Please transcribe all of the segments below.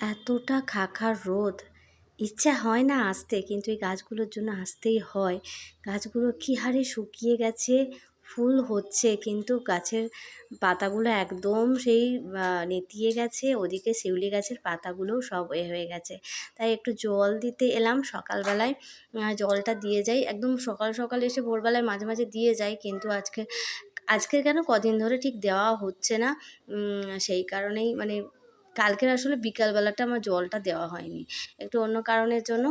এতটা খাখার রোদ। ইচ্ছা হয় না আসতে, কিন্তু এই গাছগুলোর জন্য আসতেই হয়। গাছগুলো কী হারে শুকিয়ে গেছে, ফুল হচ্ছে, কিন্তু গাছের পাতাগুলো একদম সেই নেতিয়ে গেছে, ওদিকে শিউলি গাছের পাতাগুলোও সব এ হয়ে গেছে। তাই একটু জল দিতে এলাম সকালবেলায়। জলটা দিয়ে যাই। একদম সকাল সকাল এসে ভোরবেলায় মাঝে মাঝে দিয়ে যাই, কিন্তু আজকে আজকে কেন কদিন ধরে ঠিক দেওয়া হচ্ছে না? সেই কারণেই মানে কালকের আসলে বিকালবেলাটা আমার জলটা দেওয়া হয়নি। একটু অন্য কারণের জন্য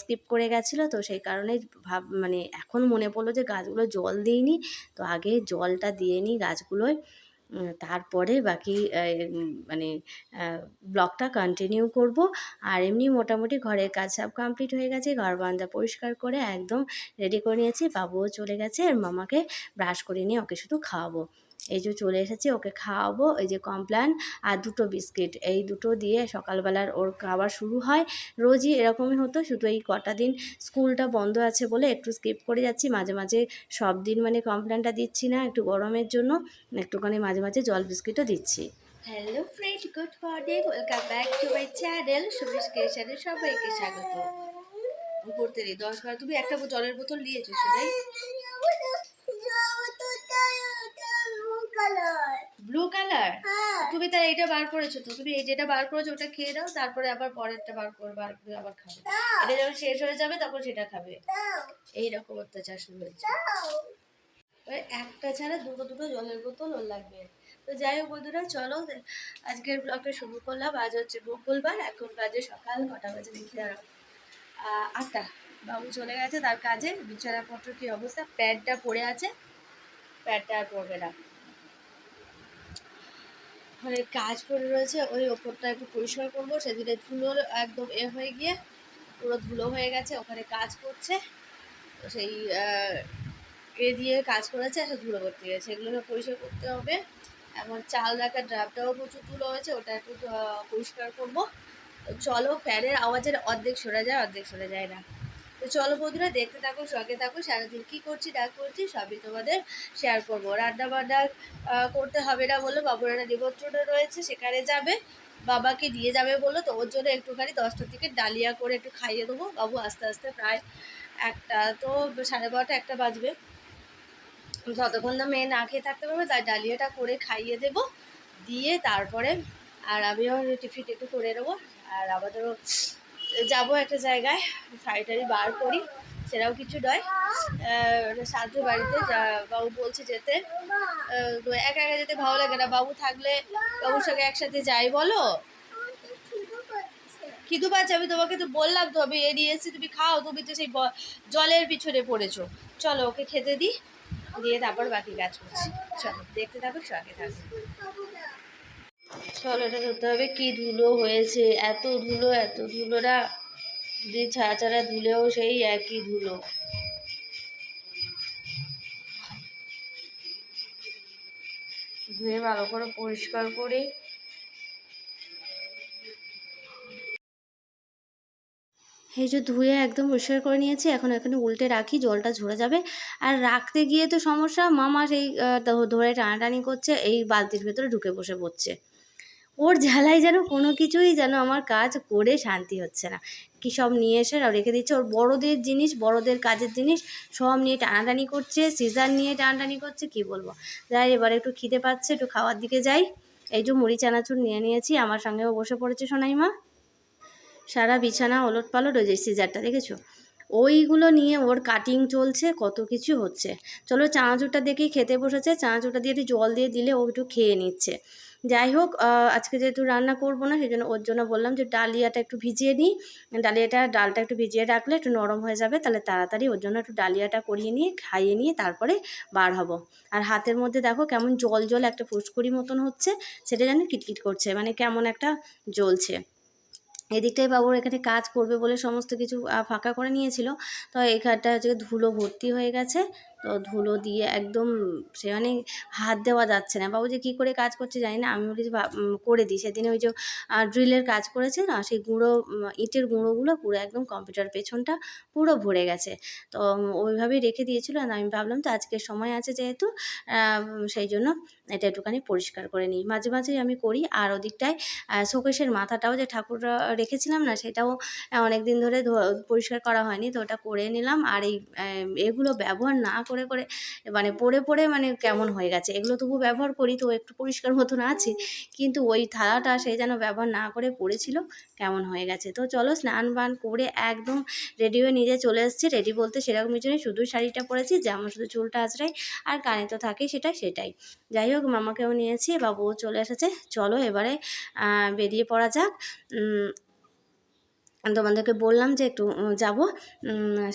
স্কিপ করে গেছিল, তো সেই কারণে ভাব মানে এখন মনে পড়ল যে গাছগুলো জল দিইনি, তো আগে জলটা দিয়ে নিই গাছগুলোয় তারপরে বাকি মানে ব্লগটা কন্টিনিউ করব। আর এমনি মোটামুটি ঘরের কাজ সব কমপ্লিট হয়ে গেছে, ঘর বান্ধা পরিষ্কার করে একদম রেডি করে নিয়েছি, বাবুও চলে গেছে, আর মামাকে ব্রাশ করে নিয়ে ওকে শুধু খাওয়াবো। এই যে চলে এসেছি, ওকে খাওয়াবো, এই যে কমপ্ল্যান আর দুটো বিস্কিট। এই দুটো দিয়ে সকালবেলার ওর খাবার শুরু হয়। রোজই এরকমই হতো, শুধু এই কটা দিন স্কুলটা বন্ধ আছে বলে একটু স্কিপ করে যাচ্ছি। মাঝে মাঝে সব দিন মানে কমপ্ল্যানটা দিচ্ছি না, একটু গরমের জন্য একটুখানি মাঝে মাঝে জল বিস্কিটও দিচ্ছি। Hello friend good morning welcome back to my channel Sumish ক্রিয়েশনে সবাইকে স্বাগত। করতে দিই দশ বার, তুমি একটা জলের বোতল নিয়েছো শুনে ব্লু কালার তুমি তাই এটা বার করেছ তো। তুমি এই যেটা বার করেছ ওটা খেয়ে নাও তারপরে আবার পরেরটা বার করে বার করে আবার খাবে। এটা যখন শেষ হয়ে যাবে তখন সেটা খাবে। এইরকম অত্যাচার শুরু হয়েছে। ওই একটা ছাড়া দুটো দুটো জলের বোতল ওর লাগবে। তো যাই হোক বন্ধুরা চলো আজকের ব্লগটা শুরু করলাম। আজ হচ্ছে মঙ্গলবার এখন বাজে সকাল কটা বাজে দেখি আটটা। বাবু চলে গেছে তার কাজে। বিছানাপত্র কি অবস্থা? প্যাডটা পড়ে আছে। প্যাডটা আর পড়বে না। মানে কাজ পড়ে রয়েছে, ওই ওপরটা একটু পরিষ্কার করব। সেদিনে ধুলো একদম এ হয়ে গিয়ে পুরো ধুলো হয়ে গেছে, ওখানে কাজ করছে। সেই এ দিয়ে কাজ করেছে, একটা ধুলো করতে গেছে এগুলোকে পরিষ্কার করতে হবে। এমন চাল রাখার ড্রাফটাও প্রচুর ধুলো হয়েছে, ওটা একটু পরিষ্কার করব। চলো ফ্যানের আওয়াজের অর্ধেক সরে যায়, অর্ধেক সরে যায় না। তো চলো বন্ধুরা, দেখতে থাকো, সঙ্গে থাকো, সারাদিন কী করছি, না করছি, সবই তোমাদের শেয়ার করব। রান্না বান্না করতে হবে না বলে বাবুর একটা নিমন্ত্রণ রয়েছে, সেখানে যাবে, বাবাকে নিয়ে যাবে বলল, তো ওর জন্য একটুখানি দশটার দিকে ডালিয়া করে একটু খাইয়ে দেবো। বাবু আস্তে আস্তে প্রায় একটা, তো সাড়ে বারোটা, একটা বাজবে। যতক্ষণ না মেয়ে না খেয়ে থাকতে পারবে, তাই ডালিয়াটা করে খাইয়ে দেব, দিয়ে তারপরে আর আমিও টিফিন একটু করে নেব, আর আমাদেরও যাব একটা জায়গায় শাড়ি টাড়ি বার করি, সেটাও কিছু নয়। সাধু বাড়িতে বাবু বলছে যেতে। একা একা যেতে ভালো লাগে না। বাবু থাকলে বাবুর সঙ্গে একসাথে যাই, বলো? খিদু পাচ্ছে, আমি তোমাকে তো বললাম তো, আমি এ নিয়ে এসেছি, তুমি খাও, তুমি তো সেই জলের পিছনে পড়েছো। চলো, ওকে খেতে দিই, দিয়ে তারপর বাকি কাজ করছি। চলো, দেখতে থাকো, সঙ্গে থাকো। চলো এটা ধরতে হবে কি ধুলো হয়েছে, এত ধুলো, এত ধুলোরা যদি ছাড়া ছাড়া ধুলেও সেই একই ধুলো। ধুয়ে ভালো করে পরিষ্কার করে। এই যে ধুয়ে একদম পরিষ্কার করে নিয়েছি, এখন এখানে উল্টে রাখি, জলটা ঝরে যাবে। আর রাখতে গিয়ে তো সমস্যা, মামা সেই ধরে টানাটানি করছে, এই বালতির ভেতরে ঢুকে বসে পড়ছে। ওর জ্বালায় যেন কোনো কিছুই যেন আমার কাজ করে শান্তি হচ্ছে না। কি সব নিয়ে এসে রেখে দিচ্ছে। ওর বড়দের জিনিস, বড়দের কাজের জিনিস সব নিয়ে টানাটানি করছে, সিজার নিয়ে টানাটানি করছে, কি বলব? যাই, এবার একটু খিদে পাচ্ছে, একটু খাওয়ার দিকে যাই। এই যে মুড়ি, চানাচুর নিয়ে নিয়েছি, আমার সঙ্গেও বসে পড়েছে সোনাই মা সারা বিছানা ওলট পালট ওই যে সিজারটা, দেখেছ? ওইগুলো নিয়ে ওর কাটিং চলছে, কত কিছু হচ্ছে। চলো, চানাচুরটা দেখেই খেতে বসেছে। চানাচুরটা দিয়ে একটু জল দিয়ে দিলে ও একটু খেয়ে নিচ্ছে। যাই হোক আজকে যেহেতু রান্না করব না সেই জন্য ওর জন্য বললাম যে ডালিয়াটা একটু ভিজিয়ে নিই। ডালিয়াটা, ডালটা একটু ভিজিয়ে রাখলে একটু নরম হয়ে যাবে, তাহলে তাড়াতাড়ি ওর জন্য একটু ডালিয়াটা করিয়ে নিয়ে, খাইয়ে নিয়ে তারপরে বার হব। আর হাতের মধ্যে দেখো কেমন জল জল একটা ফুসকুড়ি মতন হচ্ছে, সেটা যেন কিটকিট করছে মানে কেমন একটা জ্বলছে। এদিকটাই বাবুর এখানে কাজ করবে বলে সমস্ত কিছু ফাঁকা করে নিয়েছিল, তো এখানটা হচ্ছে ধুলো ভর্তি হয়ে গেছে। তো ধুলো দিয়ে একদম সে মানে হাত দেওয়া যাচ্ছে না। বাবু যে কী করে কাজ করছে জানি না। আমি বলি করে দিই। সেদিনে ওই যে ড্রিলের কাজ করেছে না, সেই গুঁড়ো ইটের গুঁড়োগুলো পুরো একদম কম্পিউটার পেছনটা পুরো ভরে গেছে। তো ওইভাবেই রেখে দিয়েছিল। আর আমি ভাবলাম তো আজকে সময় আছে যেহেতু সেই জন্য এটা একটুখানি পরিষ্কার করে নিই। মাঝে মাঝেই আমি করি। আর ওদিকটায় শোকেশের মাথাটাও যে ঠাকুর রেখেছিলাম না, সেটাও অনেক দিন ধরে পরিষ্কার করা হয়নি। তো ওটা করে নিলাম। আর এই এগুলো ব্যবহার না করে করে মানে পড়ে পড়ে মানে কেমন হয়ে গেছে। এগুলো তবু ব্যবহার করি, তো একটু পরিষ্কার মতন আছে। কিন্তু ওই থালাটা সে যেন ব্যবহার না করে পড়েছিল, কেমন হয়ে গেছে। তো চলো স্নান বান করে একদম রেডি হয়ে নিজে চলে এসেছি। রেডি বলতে সেরকমই জন্য শুধু শাড়িটা পরেছি, জামা শুধু চুলটা আঁচড়াই, আর কানে তো থাকেই সেটাই সেটাই। যাই হোক, মামাকেও নিয়েছি, বাবুও চলে এসেছে। চলো এবারে বেরিয়ে পড়া যাক। তোমাদেরকে বললাম যে একটু যাব।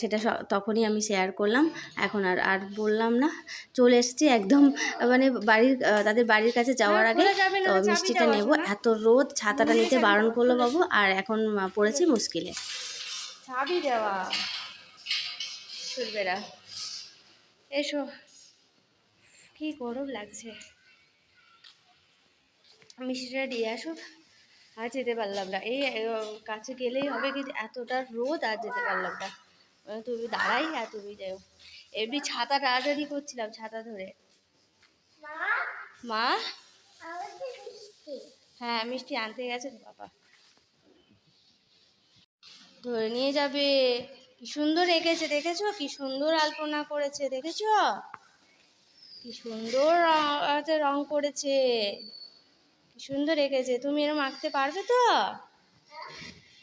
সেটা তখনই আমি শেয়ার করলাম। এখন আর আর বললাম না। চলে এসেছি একদম মানে বাড়ির তাদের বাড়ির কাছে যাওয়ার আগে। তো মিষ্টিটা নেব। এত রোদ ছাতাটা নিতে বারণ করল বাবু। আর এখন পড়েছি মুশকিলে। চাবি দেওয়া। না। এসো। কি গরম লাগছে। মিষ্টিটা দিয়ে আসুক আর যেতে পারলাম না। এই কাছে গেলেই হবে কিন্তু এতটা রোদ আর যেতে পারলাম না। তুমি দাঁড়াই আর তুমি যাও। এমনি ছাতা টাড়াটাড়ি করছিলাম, ছাতা ধরে। মা? হ্যাঁ মিষ্টি আনতে গেছে বাবা। ধরে নিয়ে যাবে। কি সুন্দর এঁকেছে, দেখেছ? কি সুন্দর আলপনা করেছে, দেখেছ? কি সুন্দর রং করেছে। কি সুন্দর এঁকেছে। তুমি এরম আঁকতে পারবে তো?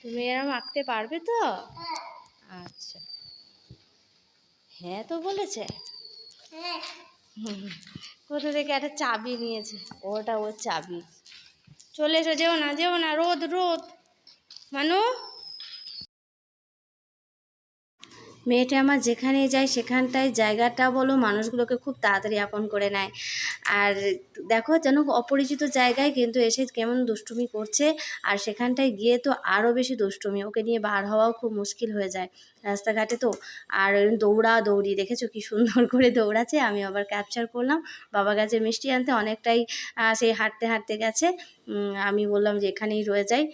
তুমি এরম আঁকতে পারবে তো? আচ্ছা। হ্যাঁ তো বলেছে। কোথা থেকে একটা চাবি নিয়েছে? ওটা ওর চাবি। চলে এসো, যেও না যেও না, রোদ রোদ। মানু? মেয়েটা আমার যেখানেই যায়, সেখানটায় জায়গাটা বলো, মানুষগুলোকে খুব তাড়াতাড়ি আপন করে নেয়। আর দেখো যেন অপরিচিত জায়গায় কিন্তু এসে কেমন দুষ্টুমি করছে, আর সেখানটায় গিয়ে তো আরও বেশি দুষ্টুমি, ওকে নিয়ে বার হওয়াও খুব মুশকিল হয়ে যায় রাস্তাঘাটে তো। আর দৌড়া দৌড়ি, দেখেছ কি সুন্দর করে দৌড়াচ্ছে আমি আবার ক্যাপচার করলাম, বাবা গেছে মিষ্টি আনতে অনেকটাই সেই হাঁটতে হাঁটতে গেছে। আমি বললাম যে এখানেই রয়ে যাই।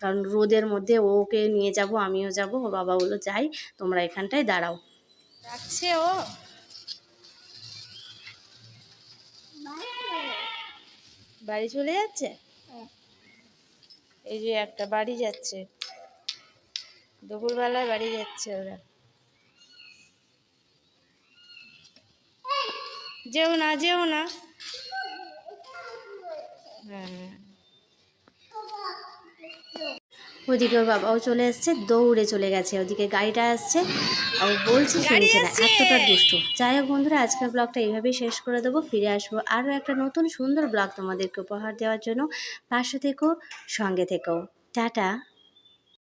কারণ রোদের মধ্যে ওকে নিয়ে যাব আমিও যাব ও বাবা বলল যাই তোমরা এখানটায় দাঁড়াও। ডাকছে ও। বাড়ি চলে যাচ্ছে? এই যে একটা বাড়ি যাচ্ছে। দুপুরবেলায় বাড়ি যাচ্ছে ওরা। যেও না যেও না। হ্যাঁ ওদিকে ওর বাবাও চলে এসছে দৌড়ে চলে গেছে ওদিকে গাড়িটা আসছে আর বলছে শুনছে না এতটা দুষ্টু। যাই হোক বন্ধুরা আজকের ব্লগটা এইভাবেই শেষ করে দেবো। ফিরে আসব আরও একটা নতুন সুন্দর ব্লগ তোমাদেরকে উপহার দেওয়ার জন্য। পাশে থেকেও সঙ্গে থেকেও টাটা!